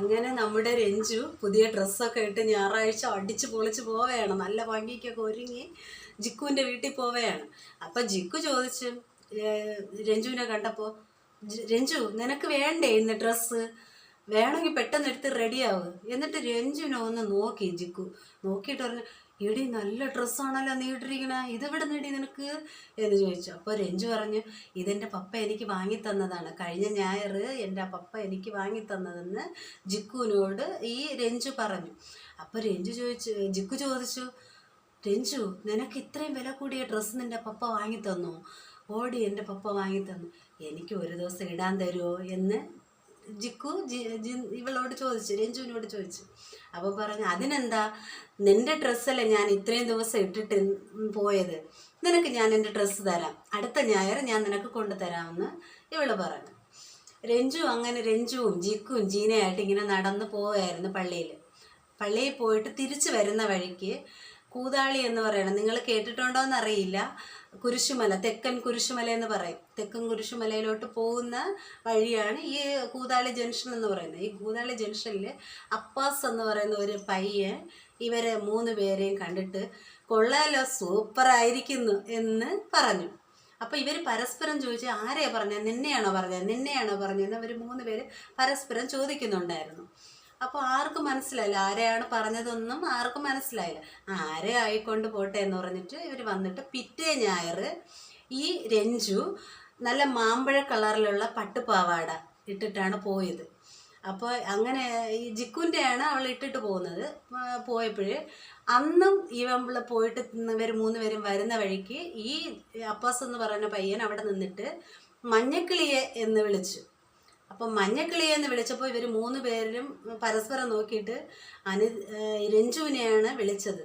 അങ്ങനെ നമ്മുടെ രഞ്ജു പുതിയ ഡ്രസ്സൊക്കെ ഇട്ട് ഞായറാഴ്ച അടിച്ച് പൊളിച്ച് പോവുകയാണ്. നല്ല ഭംഗിക്കൊക്കെ ഒരുങ്ങി ജിക്കുവിന്റെ വീട്ടിൽ പോവുകയാണ്. അപ്പം ജിക്കു ചോദിച്ചു രഞ്ജുവിനെ കണ്ടപ്പോൾ രഞ്ജു നിനക്ക് വേണ്ടേ ഇന്ന് ഡ്രസ്സ്? വേണമെങ്കിൽ പെട്ടെന്ന് എടുത്ത് റെഡിയാവുക എന്നിട്ട് രഞ്ജുവിനെ ഒന്ന് നോക്കി ജിക്കു. നോക്കിയിട്ട് പറഞ്ഞു എടി നല്ല ഡ്രസ്സാണല്ലോ നീ ഇട്ടിരിക്കണ. ഇതെവിടെ നേടി നിനക്ക്? എന്ന് ചോദിച്ചു. അപ്പോൾ രഞ്ജു പറഞ്ഞു ഇതെന്റെ പപ്പ എനിക്ക് വാങ്ങി തന്നതാണ് കഴിഞ്ഞ ഞായർ എന്റെ പപ്പ എനിക്ക് വാങ്ങി തന്നതെന്ന് ജിക്കുവിനോട് ഈ രഞ്ജു പറഞ്ഞു. അപ്പോൾ രഞ്ജു ചോദിച്ചു ജിക്കു ചോദിച്ചു രഞ്ജു നിനക്ക് ഇത്രയും വില കൂടിയ ഡ്രസ്സ് നിന്റെ പപ്പ വാങ്ങി തന്നു ഓടി എന്റെ പപ്പ വാങ്ങി തന്നു എനിക്ക് ഒരു ദിവസം ഇടാൻ തരുമോ എന്ന് ജിക്കു ഇവളോട് ചോദിച്ചു രഞ്ജുവിനോട് ചോദിച്ചു. അപ്പോൾ പറഞ്ഞു അതിനെന്താ? നിന്റെ ഡ്രസ്സല്ലേ ഞാൻ ഇത്രയും ദിവസം ഇട്ടിട്ട് പോയത്. നിനക്ക് ഞാൻ എന്റെ ഡ്രസ്സ് തരാം. അടുത്ത ഞായർ ഞാൻ നിനക്ക് കൊണ്ടുതരാമെന്ന് ഇവൾ പറഞ്ഞു. രഞ്ജു അങ്ങനെ രഞ്ജുവും ജിക്കും ജീനയായിട്ട് ഇങ്ങനെ നടന്ന് പോവുമായിരുന്നു പള്ളിയിൽ പള്ളിയിൽ പോയിട്ട് തിരിച്ചു വരുന്ന വഴിക്ക് കൂതാളി എന്ന് പറയണം. നിങ്ങൾ കേട്ടിട്ടുണ്ടോ എന്നറിയില്ല കുരിശുമല തെക്കൻ കുരിശുമല എന്ന് പറയും. തെക്കൻ കുരിശുമലയിലോട്ട് പോകുന്ന വഴിയാണ് ഈ കൂതാളി ജംഗ്ഷൻ എന്ന് പറയുന്നത്. ഈ കൂതാളി ജംഗ്ഷനിൽ അപ്പാസ് എന്ന് പറയുന്ന ഒരു പയ്യൻ ഇവരെ മൂന്ന് പേരെയും കണ്ടിട്ട് കൊള്ളാലോ സൂപ്പറായിരിക്കുന്നു എന്ന് പറഞ്ഞു. അപ്പോൾ ഇവർ പരസ്പരം ചോദിച്ചു ആരെയാണ് പറഞ്ഞത്? നിന്നെയാണോ പറഞ്ഞത്? നിന്നെയാണോ പറഞ്ഞത്? അവർ മൂന്ന് പേര് പരസ്പരം ചോദിക്കുന്നുണ്ടായിരുന്നു. അപ്പോൾ ആർക്കും മനസ്സിലായില്ല. ആരെയാണ് പറഞ്ഞതൊന്നും ആർക്കും മനസ്സിലായില്ല. ആരെ ആയിക്കൊണ്ട് പോട്ടെ എന്ന് പറഞ്ഞിട്ട് ഇവർ വന്നിട്ട് പിറ്റേ ഞായർ ഈ രഞ്ജു നല്ല മാമ്പഴ കളറിലുള്ള പട്ടുപാവാട ഇട്ടിട്ടാണ് പോയത്. അപ്പോൾ അങ്ങനെ ഈ ജിക്കുന്റെയാണ് അവൾ ഇട്ടിട്ട് പോകുന്നത്. പോയപ്പോൾ അന്നും ഇവൾ പോയിട്ട് ഇവർ മൂന്ന് പേരും വരുന്ന വഴിക്ക് ഈ അപ്പാസ് എന്ന് പറയുന്ന പയ്യൻ അവിടെ നിന്നിട്ട് മഞ്ഞക്കിളിയെ എന്ന് വിളിച്ചു. അപ്പം മഞ്ഞക്കിളിയെ എന്ന് വിളിച്ചപ്പോൾ ഇവർ മൂന്ന് പേരും പരസ്പരം നോക്കിയിട്ട് അനു രഞ്ജുവിനെയാണ് വിളിച്ചത്.